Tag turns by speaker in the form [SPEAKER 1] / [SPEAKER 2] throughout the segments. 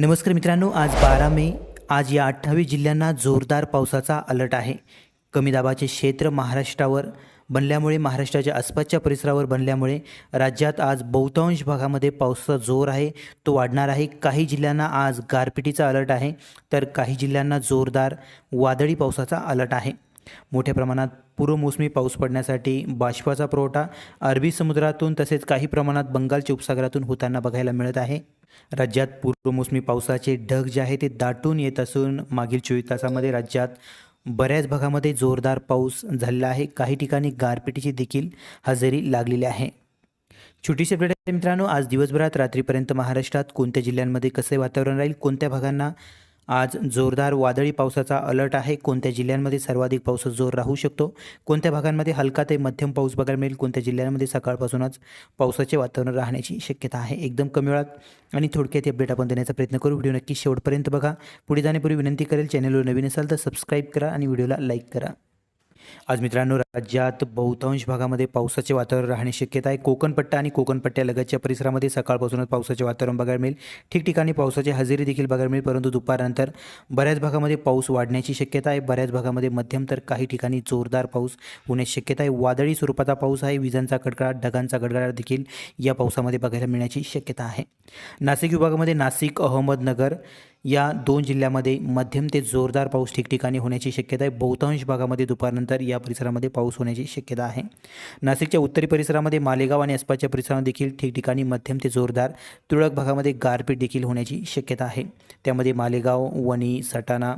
[SPEAKER 1] नमस्कार मित्रांनो आज बारा मे आज या अठ्ठावीस जिल्ह्यांना जोरदार पावसाचा अलर्ट आहे. कमी दाबाचे क्षेत्र महाराष्ट्रावर बनल्यामुळे महाराष्ट्राच्या आसपासच्या परिसरावर बनल्यामुळे राज्यात आज बहुतांश भागामध्ये पावसाचा जोर आहे तो वाढणार आहे. काही जिल्ह्यांना आज गारपिटीचा अलर्ट आहे तर काही जिल्ह्यांना जोरदार वादळी पावसाचा अलर्ट आहे. मोठ्या प्रमाणात पूर्वमोसमी पाऊस पडण्यासाठी बाष्पाचा पुरवठा अरबी समुद्रातून तसेच काही प्रमाणात बंगालच्या उपसागरातून होताना बघायला मिळत आहे. राज्यात पूर्वमोसमी पावसाचे ढग जे आहे ते दाटून येत असून मागील चोवीस तासामध्ये राज्यात बऱ्याच भागामध्ये जोरदार पाऊस झालेला आहे. काही ठिकाणी गारपिटीची देखील हजेरी लागलेली आहे. छोटीशी अपडेट मित्रांनो आज दिवसभरात रात्रीपर्यंत महाराष्ट्रात कोणत्या जिल्ह्यांमध्ये कसे वातावरण राहील कोणत्या भागांना आज जोरदार वादळी पावसाचा अलर्ट आहे. कोणत्या जिल्ह्यांमध्ये सर्वाधिक पावसाचा जोर राहू शकतो? कोणत्या भागांमध्ये हलका ते मध्यम पाऊस बघायला मिळेल? कोणत्या जिल्ह्यांमध्ये सकाळपासूनच पावसाचे वातावरण राहण्याची शक्यता आहे? एकदम कमी वेळात आणि थोडक्यात अपडेट आपण देण्याचा प्रयत्न करू. व्हिडिओ नक्की शेवटपर्यंत बघा. पुढे जाण्यापूर्वी विनंती करेल चॅनलवर नवीन असाल तर सबस्क्राईब करा आणि व्हिडिओला लाईक करा. आज मित्रांनो राज्यात बहुतांश भागामध्ये पावसाचे वातावरण राहण्याची शक्यता आहे. कोकणपट्टा आणि कोकणपट्ट्यालगतच्या परिसरामध्ये सकाळपासूनच पावसाचे वातावरण बघायला मिळेल. ठिकठिकाणी पावसाची हजेरी देखील बघायला मिळेल परंतु दुपारनंतर बऱ्याच भागामध्ये पाऊस वाढण्याची शक्यता आहे. बऱ्याच भागामध्ये मध्यम तर काही ठिकाणी जोरदार पाऊस होण्याची शक्यता आहे. वादळी स्वरूपाचा पाऊस आहे. विजांचा कडकडाट ढगांचा गडगडाट देखील या पावसामध्ये बघायला मिळण्याची शक्यता आहे. नाशिक विभागामध्ये नाशिक अहमदनगर या दोन जिल्ह्यामध्ये मध्यम ते जोरदार पाऊस ठिकठिकाणी होण्याची शक्यता आहे. बहुतांश भागामध्ये दुपारनंतर या परिसरामध्ये पाऊस होण्याची शक्यता आहे. नाशिकच्या उत्तरी परिसरामध्ये मालेगाव आणि आसपासच्या परिसरामध्ये देखील ठिकठिकाणी मध्यम ते जोरदार तुरळक भागामध्ये गारपीट देखील होण्याची शक्यता आहे. त्यामध्ये मालेगाव वणी सटाणा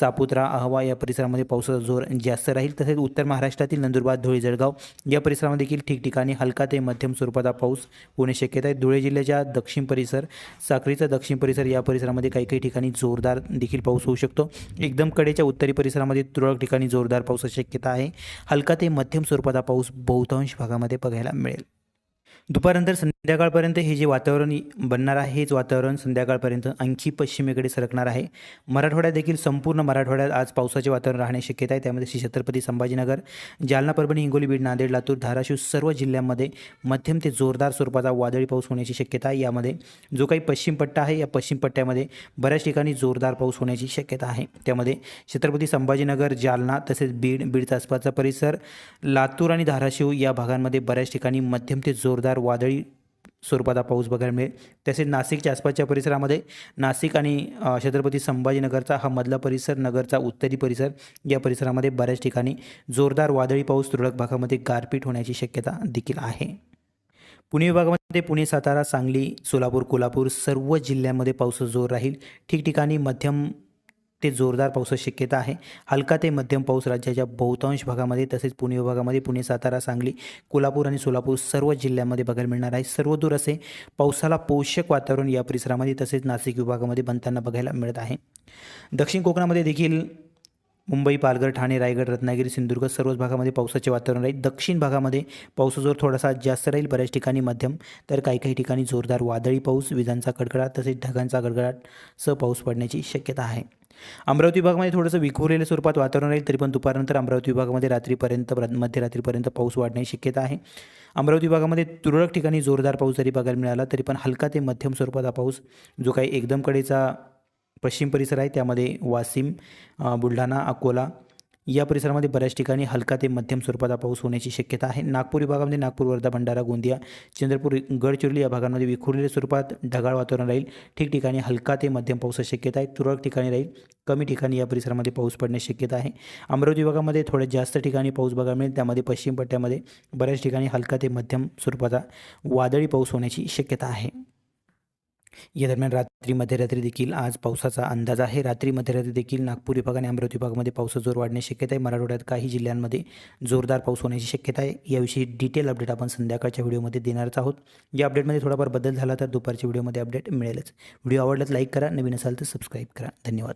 [SPEAKER 1] सापुत्रा अहवा या परिसरामध्ये पावसाचा जोर जास्त राहील. तसेच उत्तर महाराष्ट्रातील नंदुरबार धुळे जळगाव या परिसरामध्ये देखील ठिकठिकाणी हलका ते मध्यम स्वरूपाचा पाऊस होण्याची शक्यता आहे. धुळे जिल्ह्याच्या दक्षिण परिसर साक्रीचा दक्षिण परिसर या परिसरामध्ये काही काही ठिकाणी जोरदार देखील पाऊस होऊ शकतो. एकदम कडेच्या उत्तरी परिसरामध्ये तुरळक ठिकाणी जोरदार पावसाची शक्यता आहे. हलका ते मध्यम स्वरूपाचा पाऊस बहुतांश भागामध्ये बघायला मिळेल. दुपारनंतर संध्याकाळपर्यंत हे जे वातावरण बनणार आहे हेच वातावरण संध्याकाळपर्यंत आणखी पश्चिमेकडे सरकणार आहे. मराठवाड्यात देखील संपूर्ण मराठवाड्यात आज पावसाचे वातावरण राहण्याची शक्यता आहे. त्यामध्ये श्री छत्रपती संभाजीनगर जालना परभणी हिंगोली बीड नांदेड लातूर धाराशिव सर्व जिल्ह्यांमध्ये मध्यम ते जोरदार स्वरूपाचा वादळी पाऊस होण्याची शक्यता आहे. यामध्ये जो काही पश्चिम पट्टा आहे या पश्चिम पट्ट्यामध्ये बऱ्याच ठिकाणी जोरदार पाऊस होण्याची शक्यता आहे. त्यामध्ये छत्रपती संभाजीनगर जालना तसेच बीड बीडचा आसपासचा परिसर लातूर आणि धाराशिव या भागांमध्ये बऱ्याच ठिकाणी मध्यम ते जोर जोरदार वादळी स्वरूपाचा पाऊस बघायला मिळेल. तसेच नाशिकच्या आसपासच्या परिसरामध्ये नाशिक आणि छत्रपती संभाजीनगरचा हा मधला परिसर नगरचा उत्तरी परिसर या परिसरामध्ये बऱ्याच ठिकाणी जोरदार वादळी पाऊस तुरळक भागामध्ये गारपीट होण्याची शक्यता देखील आहे. पुणे विभागामध्ये पुणे सातारा सांगली सोलापूर कोल्हापूर सर्व जिल्ह्यांमध्ये पावसाचा जोर राहील. ठिकठिकाणी मध्यम ते जोरदार पावसाची शक्यता आहे. हलका ते मध्यम पाऊस राज्याच्या बहुतांश भागामध्ये तसेच पुणे विभागामध्ये पुणे सातारा सांगली कोल्हापूर आणि सोलापूर सर्व जिल्ह्यामध्ये बघायला मिळणार आहे. सर्वदूर असे पावसाला पोषक वातावरण या परिसरामध्ये तसेच नाशिक विभागामध्ये बनताना बघायला मिळत आहे. दक्षिण कोकणामध्ये देखील मुंबई पालघर ठाणे रायगड रत्नागिरी सिंधुदुर्ग सर्वच भागामध्ये पावसाचे वातावरण राहील दक्षिण भागामध्ये पावसाजोर थोडासा जास्त राहील. बऱ्याच ठिकाणी मध्यम तर काही काही ठिकाणी जोरदार वादळी पाऊस विजांचा कडकडाट तसेच ढगांचा गडगडाट सह पाऊस पडण्याची शक्यता आहे. अमरावती विभागामध्ये थोडंसं विखुरलेल्या स्वरूपात वातावरण राहील तरी पण दुपारनंतर अमरावती विभागामध्ये रात्रीपर्यंत प्र- मध्यरात्रीपर्यंत पाऊस वाढण्याची शक्यता आहे. अमरावती विभागामध्ये तुरळक ठिकाणी जोरदार पाऊस जरी बघायला मिळाला तरी पण हलका ते मध्यम स्वरूपाचा पाऊस जो काही एकदम कडेचा पश्चिम परिसर आहे त्यामध्ये वाशिम बुलढाणा अकोला या परिसरामध्ये बऱ्याच ठिकाणी हलका ते मध्यम स्वरूपाचा पाऊस होण्याची शक्यता आहे. नागपूर विभागामध्ये नागपूर वर्धा भंडारा गोंदिया चंद्रपूर गडचिरोली या भागांमध्ये विखुरलेल्या स्वरूपात ढगाळ वातावरण राहील. ठिकठिकाणी हलका ते मध्यम पावसाची शक्यता आहे. तुरळक ठिकाणी राहील. कमी ठिकाणी या परिसरामध्ये पाऊस पडण्याची शक्यता आहे. अमरावती विभागामध्ये थोड्या जास्त ठिकाणी पाऊस बघायला मिळेल. त्यामध्ये पश्चिम पट्ट्यामध्ये बऱ्याच ठिकाणी हलका ते मध्यम स्वरूपाचा वादळी पाऊस होण्याची शक्यता आहे. या दरम्यान रात्री मध्यरात्री देखील आज पावसाचा अंदाज आहे. रात्री मध्यरात्री देखील नागपूर विभाग आणि अमरावती विभागामध्ये पावसाचा जोर वाढण्याची शक्यता आहे. मराठवाड्यात काही जिल्ह्यांमध्ये जोरदार पाऊस होण्याची शक्यता आहे. याविषयी डिटेल अपडेट आपण संध्याकाळच्या व्हिडिओमध्ये देणारच आहोत. या अपडेटमध्ये थोडाफार बदल झाला तर दुपारच्या व्हिडिओमध्ये अपडेट मिळेलच. व्हिडिओ आवडल्यास लाईक करा. नवीन असाल तर सबस्क्राईब करा. धन्यवाद.